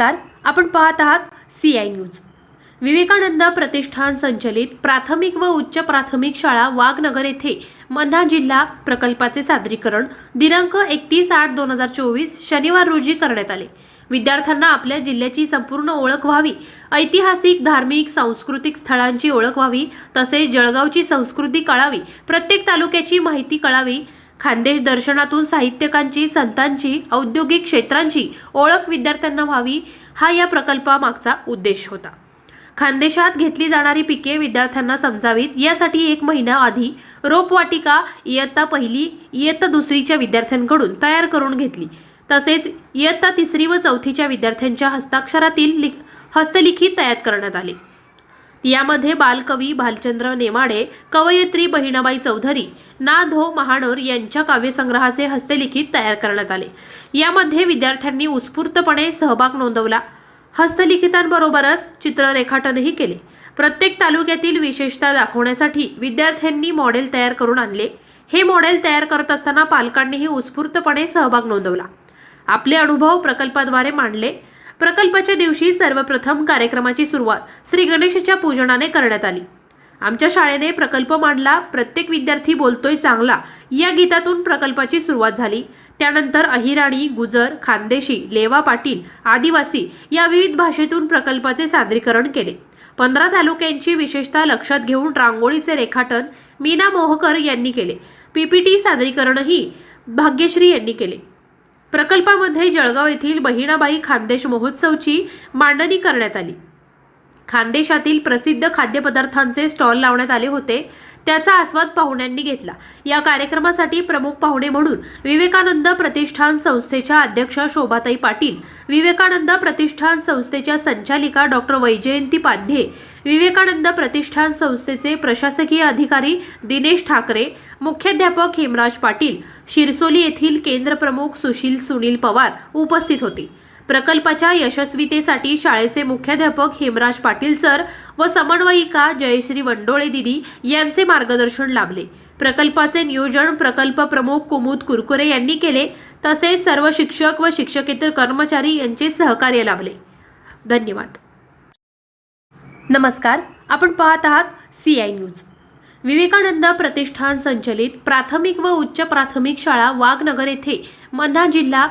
नमस्कार आपण पाहत आहात C I news Vivekanand Pratishthan संचलित प्राथमिक व उच्च प्राथमिक शाळा वाघनगर येथे मंधा जिल्हा प्रकल्पाचे सादरीकरण दिनांक एकतीस आठ दोन हजार चोवीस शनिवार रोजी करण्यात आले. विद्यार्थ्यांना आपल्या जिल्ह्याची संपूर्ण ओळख व्हावी ऐतिहासिक धार्मिक सांस्कृतिक स्थळांची ओळख व्हावी तसेच जळगावची संस्कृती कळावी प्रत्येक तालुक्याची माहिती कळावी खानदेश दर्शनातून साहित्यकांची संतांची औद्योगिक क्षेत्रांची ओळख विद्यार्थ्यांना व्हावी हा या प्रकल्पामागचा उद्देश होता. खानदेशात घेतली जाणारी पिके विद्यार्थ्यांना समजावीत. यासाठी एक महिना आधी रोपवाटिका इयत्ता पहिली इयत्ता दुसरीच्या विद्यार्थ्यांकडून तयार करून घेतली. तसेच इयत्ता तिसरी व चौथीच्या विद्यार्थ्यांच्या हस्ताक्षरातील लिख हस्तलिखित तयार करण्यात आले. यामध्ये बालकवी भालचंद्र नेमाडे कवयित्री बहिणाबाई चौधरी ना धो महानोर यांच्या काव्यसंग्रहाचे हस्तलिखित तयार करण्यात आले. यामध्ये विद्यार्थ्यांनी उत्स्फूर्तपणे सहभाग नोंदवला. हस्तलिखितांबरोबरच चित्ररेखाटनही केले. प्रत्येक तालुक्यातील विशेषता दाखवण्यासाठी विद्यार्थ्यांनी मॉडेल तयार करून आणले. हे मॉडेल तयार करत असताना पालकांनीही उत्स्फूर्तपणे सहभाग नोंदवला. आपले अनुभव प्रकल्पाद्वारे मांडले. प्रकल्पाच्या दिवशी सर्वप्रथम कार्यक्रमाची सुरुवात श्री गणेशाच्या पूजनाने करण्यात आली. आमच्या शाळेने प्रकल्प मांडला प्रत्येक विद्यार्थी बोलतोय चांगला या गीतातून प्रकल्पाची सुरुवात झाली. त्यानंतर अहिराणी गुजर खानदेशी लेवा पाटील आदिवासी या विविध भाषेतून प्रकल्पाचे सादरीकरण केले. पंधरा तालुक्यांची विशेषता लक्षात घेऊन रांगोळीचे रेखाटन मीना मोहकर यांनी केले. पीपीटी सादरीकरणही भाग्यश्री यांनी केले. प्रकल्पामध्ये जळगाव येथील बहिणाबाई खानदेश महोत्सवची मांडणी करण्यात आली. खानदेशातील प्रसिद्ध खाद्यपदार्थांचे स्टॉल लावण्यात आले होते. त्याचा आस्वाद पाहुण्यांनी घेतला. या कार्यक्रमासाठी प्रमुख पाहुणे म्हणून विवेकानंद प्रतिष्ठान संस्थेच्या अध्यक्ष शोभाताई पाटील विवेकानंद प्रतिष्ठान संस्थेच्या संचालिका डॉक्टर वैजयंती पाध्ये विवेकानंद प्रतिष्ठान संस्थेचे प्रशासकीय अधिकारी दिनेश ठाकरे मुख्याध्यापक हेमराज पाटील शिरसोली येथील केंद्र प्रमुख सुशील सुनील पवार उपस्थित होते. प्रकल्पाच्या यशस्वीतेसाठी शाळेचे मुख्याध्यापक हेमराज पाटील सर व समन्वयिका जयश्री वंडोळे दिदी यांचे मार्गदर्शन लाभले. प्रकल्पाचे नियोजन प्रकल्प प्रमुख कुमुद कुरकुरे यांनी केले. तसेच सर्व शिक्षक व शिक्षकेतर कर्मचारी यांचे सहकार्य लाभले. धन्यवाद. नमस्कार. आपण पाहत आहात C I news Vivekanand Pratishthan संचलित प्राथमिक व उच्च प्राथमिक शाळा वाघनगर येथे मन्हा जिल्हा